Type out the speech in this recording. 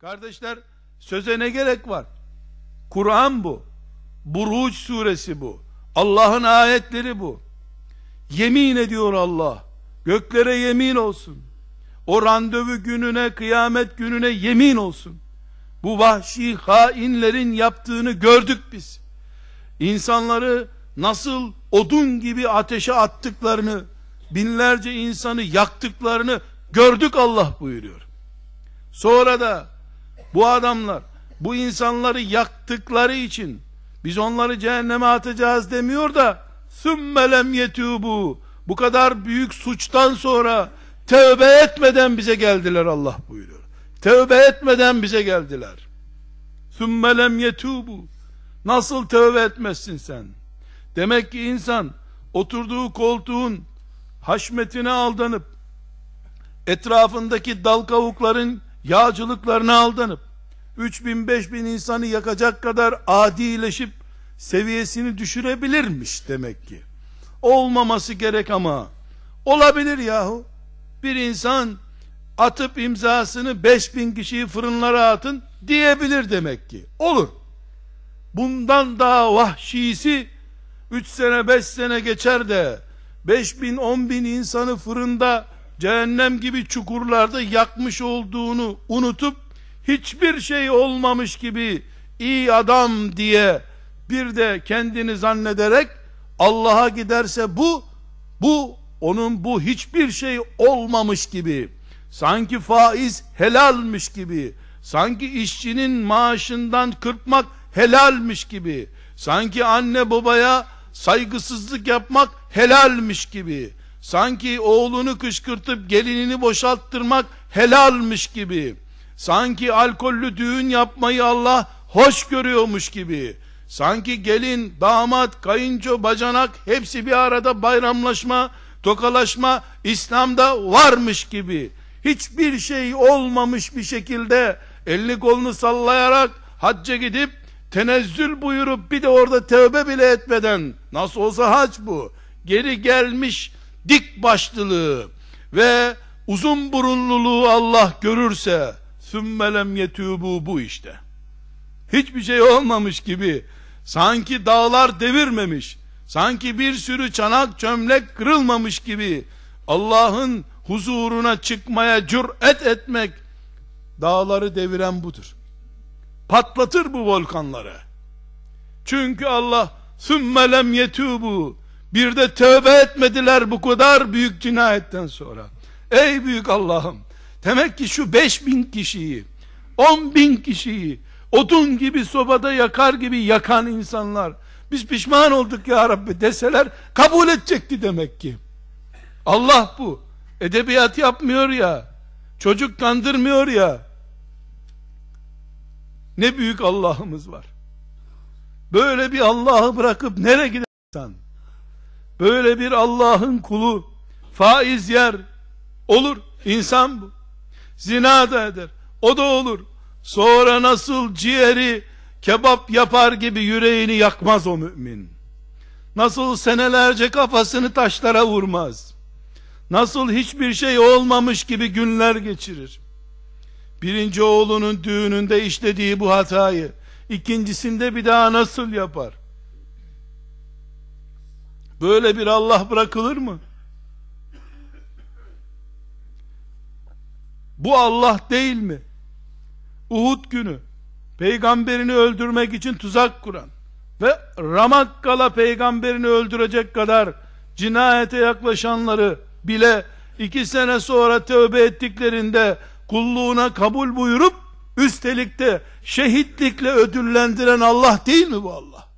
Kardeşler söze ne gerek var? Kur'an bu. Buruç suresi bu. Allah'ın ayetleri bu. Yemin ediyor Allah. Göklere yemin olsun. O randevu gününe, kıyamet gününe yemin olsun. Bu vahşi hainlerin yaptığını gördük biz. İnsanları nasıl odun gibi ateşe attıklarını, binlerce insanı yaktıklarını gördük Allah buyuruyor. Sonra da bu adamlar bu insanları yaktıkları için biz onları cehenneme atacağız demiyor da sümmelem yetubu bu kadar büyük suçtan sonra tövbe etmeden bize geldiler Allah buyuruyor. Tövbe etmeden bize geldiler. Sümmelem yetubu nasıl tövbe etmezsin sen? Demek ki insan oturduğu koltuğun haşmetine aldanıp etrafındaki dal kavukların yağcılıklarına aldanıp 3000 5000 insanı yakacak kadar adileşip seviyesini düşürebilirmiş demek ki. Olmaması gerek ama olabilir yahu. Bir insan atıp imzasını 5000 kişiyi fırınlara atın diyebilir demek ki. Olur. Bundan daha vahşisi 3 sene 5 sene geçer de 5 bin 10 bin insanı fırında cehennem gibi çukurlarda yakmış olduğunu unutup hiçbir şey olmamış gibi iyi adam diye bir de kendini zannederek Allah'a giderse bu bu onun bu hiçbir şey olmamış gibi sanki faiz helalmiş gibi sanki işçinin maaşından kırpmak helalmiş gibi sanki anne babaya saygısızlık yapmak helalmiş gibi sanki oğlunu kışkırtıp gelinini boşalttırmak helalmiş gibi. Sanki alkollü düğün yapmayı Allah hoş görüyormuş gibi. Sanki gelin, damat, kayınço, bacanak hepsi bir arada bayramlaşma, tokalaşma İslam'da varmış gibi. Hiçbir şey olmamış bir şekilde elini kolunu sallayarak hacca gidip tenezzül buyurup bir de orada tövbe bile etmeden nasıl olsa hac bu geri gelmiş dik başlılığı ve uzun burunluluğu Allah görürse sümmelem yetubu bu işte. Hiçbir şey olmamış gibi sanki dağlar devirmemiş sanki bir sürü çanak çömlek kırılmamış gibi Allah'ın huzuruna çıkmaya cüret etmek dağları deviren budur. Patlatır bu volkanları. Çünkü Allah sümmelem yetubu bir de tövbe etmediler bu kadar büyük cinayetten sonra. Ey büyük Allah'ım. Demek ki şu beş bin kişiyi, on bin kişiyi, odun gibi sobada yakar gibi yakan insanlar, biz pişman olduk ya Rabbi deseler, kabul edecekti demek ki. Allah bu. Edebiyat yapmıyor ya, çocuk kandırmıyor ya, ne büyük Allah'ımız var. Böyle bir Allah'ı bırakıp nereye gidersen, böyle bir Allah'ın kulu faiz yer olur. İnsan bu. Zina da eder. O da olur. Sonra nasıl ciğeri kebap yapar gibi yüreğini yakmaz o mümin. Nasıl senelerce kafasını taşlara vurmaz. Nasıl hiçbir şey olmamış gibi günler geçirir. Birinci oğlunun düğününde işlediği bu hatayı ikincisinde bir daha nasıl yapar Böyle bir Allah bırakılır mı? Bu Allah değil mi? Uhud günü peygamberini öldürmek için tuzak kuran ve Ramakkala peygamberini öldürecek kadar cinayete yaklaşanları bile iki sene sonra tövbe ettiklerinde kulluğuna kabul buyurup üstelik de şehitlikle ödüllendiren Allah değil mi bu Allah?